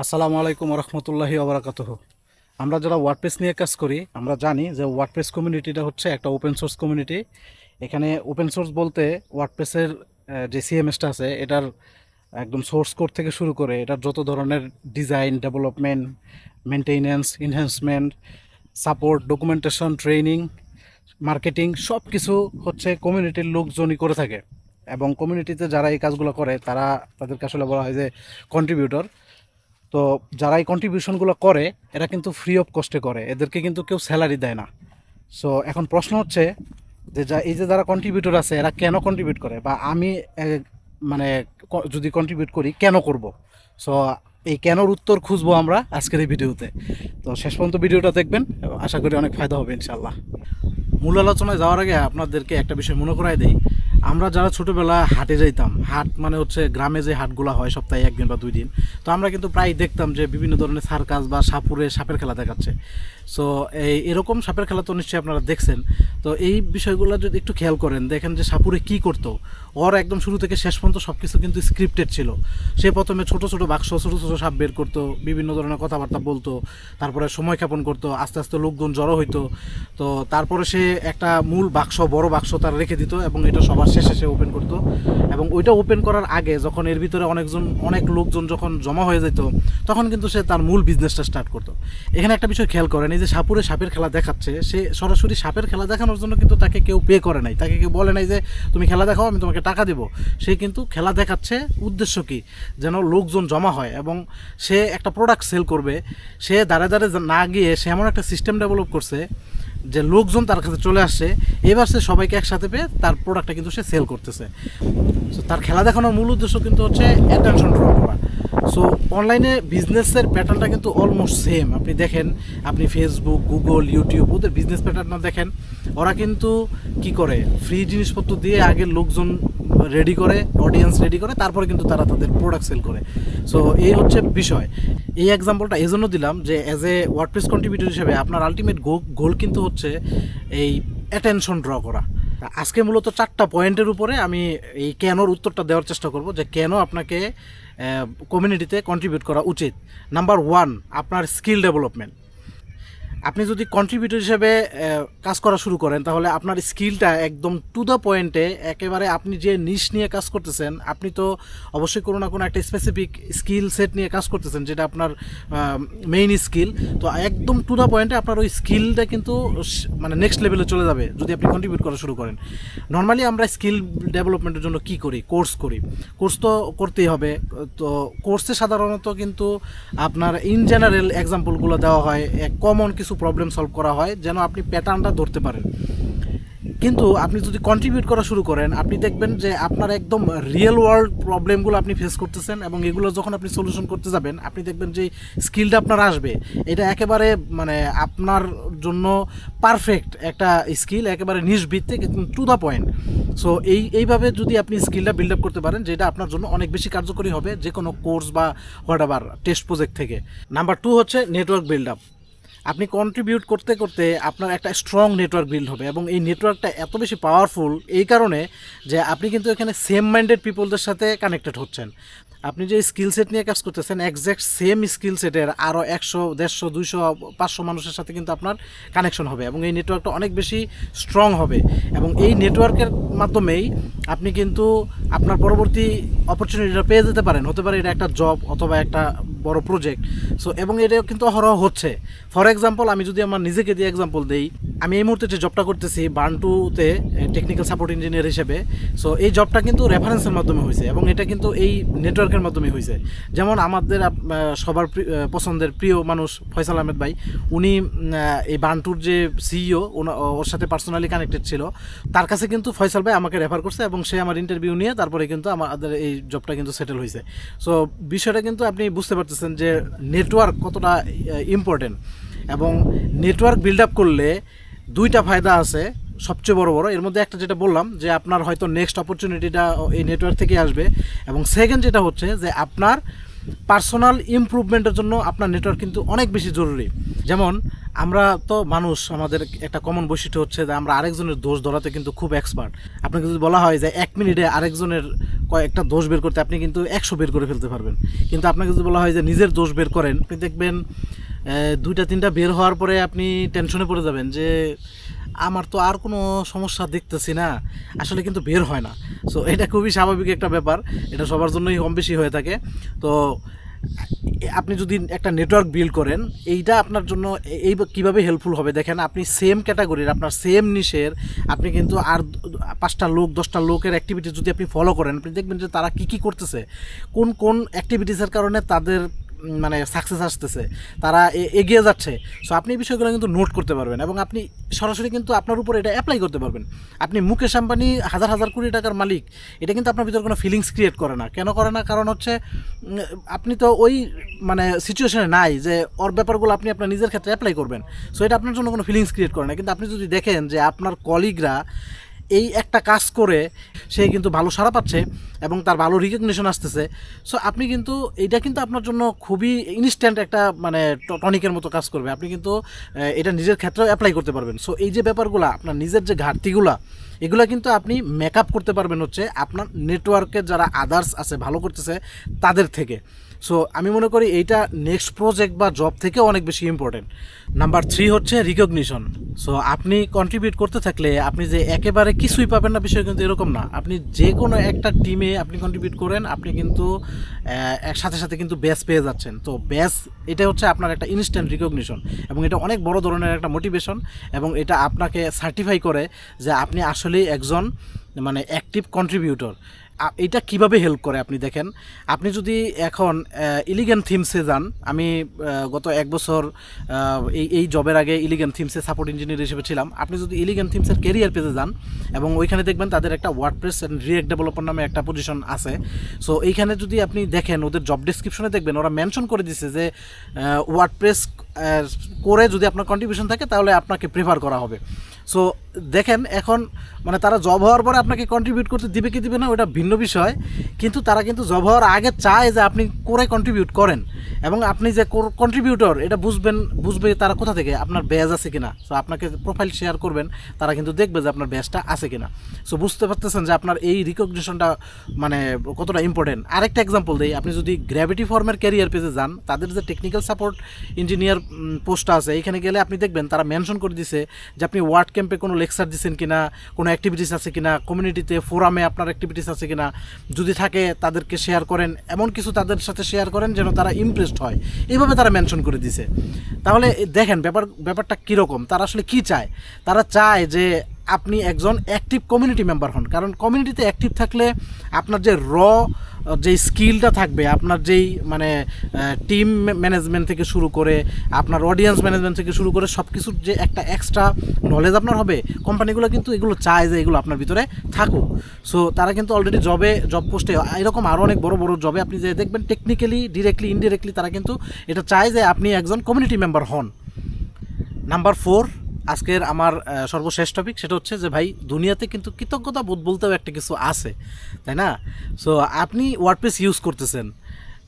আসসালামু আলাইকুম রহমতুল্লাহি আবরাকাতহ আমরা যারা ওয়ার্ডপ্রেস নিয়ে কাজ করি, আমরা জানি যে ওয়ার্ডপ্রেস কমিউনিটিটা হচ্ছে একটা ওপেন সোর্স কমিউনিটি এখানে ওপেন সোর্স বলতে ওয়ার্ডপ্রেসের যে সিএমএসটা আছে, এটার একদম সোর্স কোড থেকে শুরু করে এটার যত ধরনের design development maintenance enhancement support documentation training marketing সব কিছু হচ্ছে কমিউনিটির লোকজনই করে থাকে। এবং কমিউনিটিতে যারা এই কাজগুলো করে, তারা তাদেরকে আসলে বলা হয় যে কন্ট্রিবিউটর তো যারা এই কন্ট্রিবিউশনগুলো করে, এরা কিন্তু ফ্রি অফ কস্টে করে। এদেরকে কিন্তু কেউ স্যালারি দেয় না। সো এখন প্রশ্ন হচ্ছে যে যা, এই যে যারা কন্ট্রিবিউটর আছে, এরা কেন কন্ট্রিবিউট করে? বা আমি মানে যদি কন্ট্রিবিউট করি, কেন করব? সো এই কেনর উত্তর খুঁজবো আমরা আজকের এই ভিডিওতে। তো, শেষ পর্যন্ত ভিডিওটা দেখবেন আশা করি অনেক ফায়দা হবে ইনশাল্লাহ মূল আলোচনায় যাওয়ার আগে আপনাদেরকে একটা বিষয় মনে করাই দেই। আমরা যারা ছোটোবেলা হাটে যাইতাম, হাট মানে হচ্ছে গ্রামে যে হাটগুলো হয় সপ্তাহে একদিন বা দুই দিন, তো আমরা কিন্তু প্রায় দেখতাম যে বিভিন্ন ধরনের সার্কাস বা সাপুরে সাপের খেলা দেখাচ্ছে। সো এই এরকম সাপের খেলা তো নিশ্চয়ই আপনারা দেখছেন। তো এই বিষয়গুলো যদি একটু খেয়াল করেন, দেখেন যে সাপুরে কি করতো। ওর একদম শুরু থেকে শেষ পর্যন্ত সব কিছু কিন্তু স্ক্রিপ্টেড ছিল। সে প্রথমে ছোট ছোট বাক্স, ছোট ছোট সাপ বের করতো, বিভিন্ন ধরনের কথাবার্তা বলতো, তারপরে সময় ক্ষেপণ করতো, আস্তে আস্তে লোকজন জড়ো হইতো। তো তারপরে সে একটা মূল বাক্স, বড় বাক্স তার রেখে দিত এবং এটা সবার শেষে সে ওপেন করতো। এবং ওইটা ওপেন করার আগে যখন এর ভিতরে অনেকজন, অনেক লোকজন যখন জমা হয়ে যেত, তখন কিন্তু সে তার মূল বিজনেসটা স্টার্ট করতো। এখানে একটা বিষয় খেয়াল করেন, এই যে সাপুরে সাপের খেলা দেখাচ্ছে, সে সরাসরি সাপের খেলা দেখানোর জন্য কিন্তু তাকে কেউ পে করে নাই। তাকে কেউ বলে নাই যে, তুমি খেলা দেখাও, আমি তোমাকে টাকা দেবো। সে কিন্তু খেলা দেখাচ্ছে উদ্দেশ্য কি? যেন লোকজন জমা হয় এবং সে একটা প্রোডাক্ট সেল করবে। সে দাঁড়ে দাঁড়ে না গিয়ে সে এমন একটা সিস্টেম ডেভেলপ করছে যে লোকজন তার কাছে চলে আসছে, এবার সে সবাইকে একসাথে পেয়ে তার প্রোডাক্টটা কিন্তু সে সেল করতেছে। সো তার খেলা দেখানোর মূল উদ্দেশ্য কিন্তু হচ্ছে অ্যাটেনশন ড্র করা। সো অনলাইনে বিজনেসের প্যাটার্নটা কিন্তু অলমোস্ট সেম আপনি দেখেন, আপনি ফেসবুক গুগল ইউটিউব ওদের বিজনেস প্যাটার্নটা দেখেন, ওরা কিন্তু কি করে? ফ্রি জিনিসপত্র দিয়ে আগে লোকজন রেডি করে অডিয়েন্স রেডি করে, তারপরে কিন্তু তারা তাদের প্রোডাক্ট সেল করে। সো এই হচ্ছে বিষয়। এই এক্সাম্পলটা এই জন্য দিলাম যে অ্যাজ এ ওয়ার্ডপ্রেস কন্ট্রিবিউটর হিসেবে আপনার আলটিমেট গোল কিন্তু হচ্ছে এই অ্যাটেনশন ড্র করা। আজকে মূলত চারটা পয়েন্টের উপরে আমি এই কেনর উত্তরটা দেওয়ার চেষ্টা করব যে, কেন আপনাকে কমিউনিটিতে কন্ট্রিবিউট করা উচিত। নাম্বার ওয়ান আপনার স্কিল ডেভেলপমেন্ট আপনি যদি কন্ট্রিবিউটর হিসেবে কাজ করা শুরু করেন, তাহলে আপনার স্কিলটা একদম টু দ্য পয়েন্টে একেবারে আপনি যে নিশ নিয়ে কাজ করতেছেন, আপনি তো অবশ্যই কোনো না কোনো একটা স্পেসিফিক স্কিল সেট নিয়ে কাজ করতেছেন, যেটা আপনার মেইন স্কিল তো একদম টু দ্য পয়েন্টে আপনার ওই স্কিলটা কিন্তু মানে নেক্সট লেভেলে চলে যাবে, যদি আপনি কন্ট্রিবিউট করা শুরু করেন। নর্মালি আমরা স্কিল ডেভেলপমেন্টের জন্য কি করি? কোর্স করি। কোর্স তো করতেই হবে। তো কোর্সে সাধারণত কিন্তু আপনার ইন জেনারেল এক্সাম্পলগুলো দেওয়া হয়। কমন কিছু প্রবলেম সলভ করা হয়, যেন আপনি প্যাটার্নটা ধরতে পারেন। কিন্তু আপনি যদি কন্ট্রিবিউট করা শুরু করেন, আপনি দেখবেন যে আপনার একদম রিয়েল ওয়ার্ল্ড প্রবলেমগুলো আপনি ফেস করতেছেন এবং এগুলো যখন আপনি সলিউশন করতে যাবেন, আপনি দেখবেন যে স্কিলটা আপনার আসবে। এটা একেবারে মানে আপনার জন্য পারফেক্ট একটা স্কিল একেবারে নিজ ভিত্তিক টু দ্য পয়েন্ট সো এই, এইভাবে যদি আপনি স্কিলটা বিল্ড আপ করতে পারেন, যেটা আপনার জন্য অনেক বেশি কার্যকরী হবে যে কোনো কোর্স বা হোয়াট টেস্ট প্রজেক্ট থেকে। নাম্বার টু হচ্ছে নেটওয়ার্ক বিল্ড আপ আপনি কন্ট্রিবিউট করতে করতে আপনার একটা স্ট্রং নেটওয়ার্ক বিল্ড হবে এবং এই নেটওয়ার্কটা এত বেশি পাওয়ারফুল এই কারণে যে আপনি কিন্তু এখানে সেম মাইন্ডেড পিপলদের সাথে কানেক্টেড হচ্ছেন। আপনি যে স্কিল সেট নিয়ে কাজ করতেছেন একজ্যাক্ট সেম স্কিল সেটের আরও একশো, দেড়শো, দুইশো, পাঁচশো মানুষের সাথে কিন্তু আপনার কানেকশন হবে এবং এই নেটওয়ার্কটা অনেক বেশি স্ট্রং হবে এবং এই নেটওয়ার্কের মাধ্যমেই আপনি কিন্তু আপনার পরবর্তী অপরচুনিটিটা পেয়ে যেতে পারেন। হতে পারে এটা একটা জব অথবা একটা বড় প্রজেক্ট সো এবং এটা কিন্তু অহরহ হচ্ছে। ফর এক্সাম্পল আমি যদি আমার নিজেকে দিয়ে এক্সাম্পল দেই, আমি এই মুহূর্তে যে জবটা করতেছি বান্টুতে টেকনিক্যাল সাপোর্ট ইঞ্জিনিয়ার হিসেবে সো এই জবটা কিন্তু রেফারেন্সের মাধ্যমে হয়েছে এবং এটা কিন্তু এই নেটওয়ার্কের মাধ্যমে হয়েছে। যেমন আমাদের সবার পছন্দের প্রিয় মানুষ ফয়সাল আহমেদ ভাই, উনি এই বান্টুর যে সিইও ওর সাথে পার্সোনালি কানেক্টেড ছিল। তার কাছে কিন্তু ফয়সাল ভাই আমাকে রেফার করছে এবং সে আমার ইন্টারভিউ নিয়ে তারপরে কিন্তু আমাদের এই জবটা কিন্তু সেটেল হয়েছে। সো বিষয়টা কিন্তু আপনি বুঝতে পারতেছেন যে নেটওয়ার্ক কতটা ইম্পর্টেন্ট এবং নেটওয়ার্ক বিল্ড আপ করলে দুইটা ফায়দা আছে, সবচেয়ে বড় বড়। এর মধ্যে একটা যেটা বললাম, যে আপনার হয়তো নেক্সট অপরচুনিটিটা এই নেটওয়ার্ক থেকে আসবে। এবং সেকেন্ড যেটা হচ্ছে, যে আপনার পার্সোনাল ইমপ্রুভমেন্টের জন্য আপনার নেটওয়ার্ক কিন্তু অনেক বেশি জরুরি। যেমন আমরা তো মানুষ, আমাদের একটা কমন বৈশিষ্ট্য হচ্ছে যে আমরা আরেকজনের দোষ ধরাতে কিন্তু খুব এক্সপার্ট আপনাকে যদি বলা হয় যে এক মিনিটে আরেকজনের কয়েকটা দোষ বের করতে আপনি কিন্তু একশো বের করে ফেলতে পারবেন। কিন্তু আপনাকে যদি বলা হয় যে নিজের দোষ বের করেন, আপনি দেখবেন দুইটা, তিনটা বের হওয়ার পরে আপনি টেনশনে পড়ে যাবেন যে আমার তো আর কোনো সমস্যা দেখতেছি না। আসলে কিন্তু বের হয় না। সো এটা খুবই স্বাভাবিক একটা ব্যাপার। এটা সবার জন্যই কম বেশি হয়ে থাকে। তো আপনি যদি একটা নেটওয়ার্ক বিল্ড করেন, এইটা আপনার জন্য এই কীভাবে হেল্পফুল হবে? দেখেন, আপনি সেম ক্যাটাগরির আপনার সেম নিশের আপনি কিন্তু আর পাঁচটা লোক, দশটা লোকের অ্যাক্টিভিটি যদি আপনি ফলো করেন, আপনি দেখবেন যে তারা কী কী করতেছে, কোন কোন অ্যাক্টিভিটিসের কারণে তাদের মানে সাকসেস আসতেছে, তারা এগিয়ে যাচ্ছে। সো আপনি এই বিষয়গুলো কিন্তু নোট করতে পারবেন এবং আপনি সরাসরি কিন্তু আপনার উপর এটা অ্যাপ্লাই করতে পারবেন। আপনি মুকেশ আম্বানি হাজার হাজার কোটি টাকার মালিক, এটা কিন্তু আপনার ভিতরে কোনো ফিলিংস ক্রিয়েট করে না। কেন করে না? কারণ হচ্ছে আপনি তো ওই মানে সিচুয়েশনে নাই যে ওর ব্যাপারগুলো আপনি আপনার নিজের ক্ষেত্রে অ্যাপ্লাই করবেন। সো এটা আপনার জন্য কোনো ফিলিংস ক্রিয়েট করে না। কিন্তু আপনি যদি দেখেন যে আপনার কলিগরা এই একটা কাজ করে সে কিন্তু ভালো সাড়া পাচ্ছে এবং তার ভালো রিকগনিশন আসতেছে। সো আপনি কিন্তু এটা কিন্তু আপনার জন্য খুবই ইনস্ট্যান্ট একটা মানে টনিকের মতো কাজ করবে। আপনি কিন্তু এটা নিজের ক্ষেত্রেও অ্যাপ্লাই করতে পারবেন। সো এই যে ব্যাপারগুলো, আপনার নিজের যে ঘাটতিগুলা, এগুলা কিন্তু আপনি মেকআপ করতে পারবেন হচ্ছে আপনার নেটওয়ার্কের যারা আদার্স আছে, ভালো করতেছে, তাদের থেকে। সো আমি মনে করি এইটা নেক্সট প্রজেক্ট বা জব থেকে অনেক বেশি ইম্পর্টেন্ট নাম্বার থ্রি হচ্ছে রিকগনিশন সো আপনি কন্ট্রিবিউট করতে থাকলে আপনি যে একেবারে কিছুই পাবেন না, বিষয় কিন্তু এরকম না। আপনি যে কোনো একটা টিমে আপনি কন্ট্রিবিউট করেন, আপনি কিন্তু সাথে সাথে কিন্তু ব্যাস পেয়ে যাচ্ছেন। তো ব্যাস এটা হচ্ছে আপনার একটা ইনস্ট্যান্ট রিকগনিশন এবং এটা অনেক বড় ধরনের একটা মোটিভেশন এবং এটা আপনাকে সার্টিফাই করে যে আপনি আসলেই একজন মানে অ্যাক্টিভ কন্ট্রিবিউটর এটা কীভাবে হেল্প করে আপনি দেখেন? আপনি যদি এখন ইলিগেন থিমসে যান, আমি গত এক বছর এই এই জবের আগে ইলিগেন থিমসে সাপোর্ট ইঞ্জিনিয়ার হিসেবে ছিলাম। আপনি যদি ইলিগেন থিমসের কেরিয়ার পেজে যান, এবং ওইখানে দেখবেন তাদের একটা ওয়ার্ডপ্রেস অ্যান্ড রিয়েক্ট ডেভেলপার নামে একটা পজিশন আছে। সো এইখানে যদি আপনি দেখেন, ওদের জব ডেসক্রিপশনে দেখবেন, ওরা মেনশন করে দিছে যে ওয়ার্ডপ্রেস করে যদি আপনার কন্ট্রিবিউশন থাকে, তাহলে আপনাকে প্রেফার করা হবে। সো দেখেন, এখন মানে তারা জব হওয়ার পরে আপনাকে কন্ট্রিবিউট করতে দিবে কি দিবে না, ওটা ভিন্ন বিষয়। কিন্তু তারা কিন্তু জব হওয়ার আগে চায় যে আপনি করে কন্ট্রিবিউট করেন। এবং আপনি যে কন্ট্রিবিউটর এটা বুঝবেন, বুঝবে তারা কোথা থেকে, আপনার ব্যাজ আছে কিনা। সো আপনাকে প্রোফাইল শেয়ার করবেন, তারা কিন্তু দেখবে যে আপনার ব্যাজটা আছে কিনা। সো বুঝতে পারতেছেন যে আপনার এই রিকগনিশনটা মানে কতটা ইম্পর্টেন্ট আরেকটা এক্সাম্পল দিই, আপনি যদি গ্র্যাভিটি ফর্মের ক্যারিয়ার পেজে যান, তাদের যে টেকনিক্যাল সাপোর্ট ইঞ্জিনিয়ার পোস্টটা আছে, এখানে গেলে আপনি দেখবেন তারা মেনশন করে দিছে যে আপনি ওয়ার্ড ক্যাম্পে কোনো লেকচার দিচ্ছেন কিনা, কোনো অ্যাক্টিভিটিস আছে কিনা কমিউনিটিতে ফোরামে আপনার অ্যাক্টিভিটিস আছে কিনা, যদি থাকে তাদেরকে শেয়ার করেন, এমন কিছু তাদের সাথে শেয়ার করেন যেন তারা ইমপ্রেসড হয়। এইভাবে তারা মেনশন করে দিছে। তাহলে দেখেন ব্যাপার, ব্যাপারটা কীরকম, তারা আসলে কি চায়? তারা চায় যে আপনি একজন অ্যাক্টিভ কমিউনিটি মেম্বার হন, কারণ কমিউনিটিতে অ্যাক্টিভ থাকলে আপনার যে র যেই স্কিলটা থাকবে, আপনার যেই মানে টিম ম্যানেজমেন্ট থেকে শুরু করে, আপনার অডিয়েন্স ম্যানেজমেন্ট থেকে শুরু করে সব কিছুর যে একটা এক্সট্রা নলেজ আপনার হবে কোম্পানিগুলো কিন্তু এগুলো চায় যে এগুলো আপনার ভিতরে থাকুক। সো তারা কিন্তু অলরেডি জবে জব পোস্টে এরকম আরও অনেক বড় বড় জবে আপনি যে দেখবেন টেকনিক্যালি ডিরেক্টলি ইনডিরেক্টলি তারা কিন্তু এটা চায় যে আপনি একজন কমিউনিটি মেম্বার হন। নাম্বার ফোর আজকের আমার সর্বশেষ টপিক সেটা হচ্ছে যে ভাই, দুনিয়াতে কিন্তু কৃতজ্ঞতা বোধ বলতেও একটা কিছু আছে, তাই না? সো আপনি ওয়ার্ডপ্রেস ইউজ করতেছেন।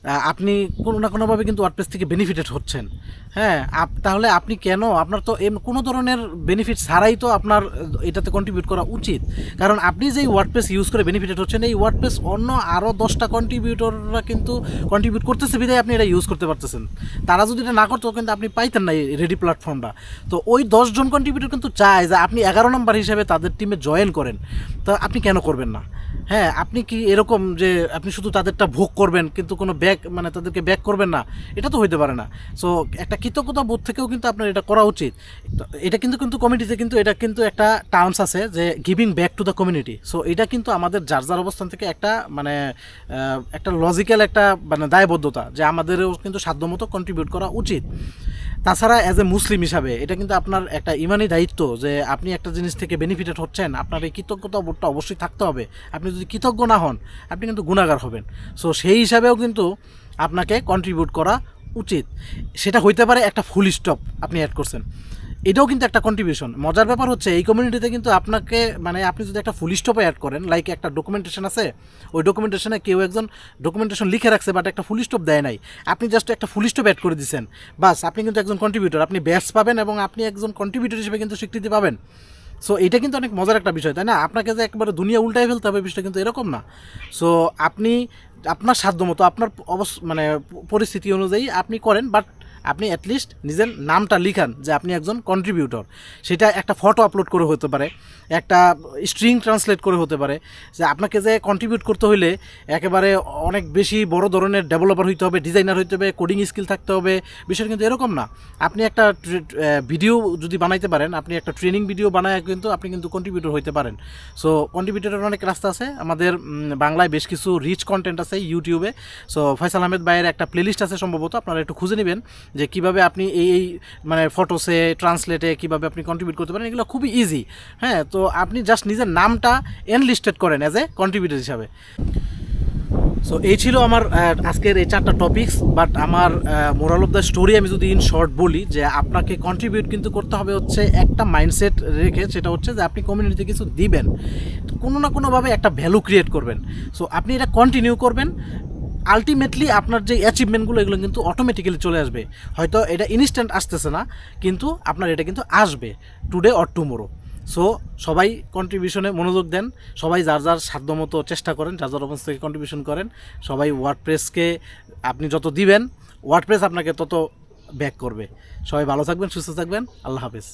আপনি কোনো না কোনোভাবে কিন্তু ওয়ার্ডপ্রেস থেকে বেনিফিটেড হচ্ছেন। হ্যাঁ আপ- তাহলে আপনি কেন? আপনার তো এম, কোনো ধরনের বেনিফিট ছাড়াই তো আপনার এটাতে কন্ট্রিবিউট করা উচিত। কারণ আপনি যেই ওয়ার্ডপ্রেস ইউজ করে বেনিফিটেড হচ্ছেন, এই ওয়ার্ডপ্রেস অন্য আরও দশটা কন্ট্রিবিউটররা কিন্তু কন্ট্রিবিউট করতেছে, বিধায় আপনি এটা ইউজ করতে পারতেছেন। তারা যদি এটা না করতো, কিন্তু আপনি পাইতেন না এই রেডি প্ল্যাটফর্মটা তো ওই দশজন কন্ট্রিবিউটর কিন্তু চায় যে আপনি এগারো নম্বর হিসেবে তাদের টিমে জয়েন করেন। তো আপনি কেন করবেন না? হ্যাঁ আপনি কি এরকম যে আপনি শুধু তাদেরটা ভোগ করবেন, কিন্তু কোনো ব্যাক মানে তাদেরকে ব্যাক করবেন না? এটা তো হইতে পারে না। সো একটা কৃতজ্ঞতা বোধ থেকেও কিন্তু আপনার এটা করা উচিত। এটা কিন্তু কিন্তু কমিটিতে কিন্তু এটা কিন্তু একটা টার্মস আছে যে giving back to the community so এটা কিন্তু আমাদের যার যার অবস্থান থেকে একটা মানে একটা লজিক্যাল একটা মানে দায়বদ্ধতা যে আমাদেরও কিন্তু সাধ্যমতো কন্ট্রিবিউট করা উচিত। তাছাড়া অ্যাজ এ মুসলিম হিসাবে, এটা কিন্তু আপনার একটা ইমানি দায়িত্ব যে আপনি একটা জিনিস থেকে বেনিফিটেড হচ্ছেন, আপনার এই কৃতজ্ঞতা বোধটা অবশ্যই থাকতে হবে। আপনি যদি কৃতজ্ঞ না হন, আপনি কিন্তু গুণাগার হবেন। সো সেই হিসাবেও কিন্তু আপনাকে কন্ট্রিবিউট করা উচিত। সেটা হইতে পারে একটা ফুল স্টপ আপনি অ্যাড করছেন। এটাও কিন্তু একটা কন্ট্রিবিউশন মজার ব্যাপার হচ্ছে, এই কমিউনিটিতে কিন্তু আপনাকে মানে আপনি যদি একটা ফুল স্টপে অ্যাড করেন লাইক একটা ডকুমেন্টেশন আছে, ওই ডকুমেন্টেশনে কেউ একজন ডকুমেন্টেশন লিখে রাখছে বাট একটা ফুল স্টপ দেয় নাই। আপনি জাস্ট একটা ফুল স্টপ অ্যাড করে দিচ্ছেন বাস, আপনি কিন্তু একজন কন্ট্রিবিউটর আপনি ব্যাস পাবেন এবং আপনি একজন কন্ট্রিবিউটর হিসেবে কিন্তু স্বীকৃতি পাবেন। সো এটা কিন্তু অনেক মজার একটা বিষয়, তাই না? আপনাকে যে একবারে দুনিয়া উল্টায় ফেলতে হবে, বিষয়টা কিন্তু এরকম না। সো আপনি, আপনার সাধ্যমতো, আপনার অবস মানে পরিস্থিতি অনুযায়ী আপনি করেন বাট আপনি অ্যাটলিস্ট নিজের নামটা লিখান যে আপনি একজন কন্ট্রিবিউটর সেটা একটা ফটো আপলোড করে হতে পারে, একটা স্ট্রিং ট্রান্সলেট করে হতে পারে। যে আপনাকে যে কন্ট্রিবিউট করতে হলে একেবারে অনেক বেশি বড় ধরনের ডেভেলপার হইতে হবে ডিজাইনার হইতে হবে কোডিং স্কিল থাকতে হবে বিষয়টা কিন্তু এরকম না। আপনি একটা ভিডিও যদি বানাইতে পারেন, আপনি একটা ট্রেনিং ভিডিও বানায় কিন্তু আপনি কিন্তু কন্ট্রিবিউটর হইতে পারেন। সো কন্ট্রিবিউটরের অনেক রাস্তা আছে। আমাদের বাংলায় বেশ কিছু রিচ কন্টেন্ট আছে ইউটিউবে সো ফয়সাল আহমেদ ভাইয়ের একটা প্লেলিস্ট আছে সম্ভবত, আপনারা একটু খুঁজে নেবেন। যে কীভাবে আপনি এই এই মানে ফটোসে ট্রান্সলেটে কীভাবে আপনি কন্ট্রিবিউট করতে পারেন, এগুলো খুবই ইজি হ্যাঁ তো আপনি জাস্ট নিজের নামটা এনলিস্টেড করেন অ্যাজ এ কন্ট্রিবিউটর হিসাবে। সো এই ছিল আমার আজকের এই চারটা টপিকস বাট আমার মোরাল অফ দ্য স্টোরি আমি যদি ইন শর্ট বলি, যে আপনাকে কন্ট্রিবিউট কিন্তু করতে হবে হচ্ছে একটা মাইন্ডসেট রেখে, সেটা হচ্ছে যে আপনি কমিউনিটিতে কিছু দিবেন, কোনো না কোনোভাবে একটা ভ্যালু ক্রিয়েট করবেন। সো আপনি এটা কন্টিনিউ করবেন আলটিমেটলি আপনার যে অ্যাচিভমেন্টগুলো এগুলো কিন্তু অটোমেটিক্যালি চলে আসবে। হয়তো এটা ইনস্ট্যান্ট আসতেছে না, কিন্তু আপনার এটা কিন্তু আসবে টুডে অর টুমোরো সো সবাই কন্ট্রিবিউশনে মনোযোগ দেন, সবাই যার যার সাধ্যমতো চেষ্টা করেন, যার যার অবস্থা থেকে কন্ট্রিবিউশন করেন, সবাই ওয়ার্ডপ্রেসকে আপনি যত দিবেন ওয়ার্ডপ্রেস আপনাকে তত ব্যাক করবে। সবাই ভালো থাকবেন, সুস্থ থাকবেন, আল্লাহ হাফেজ।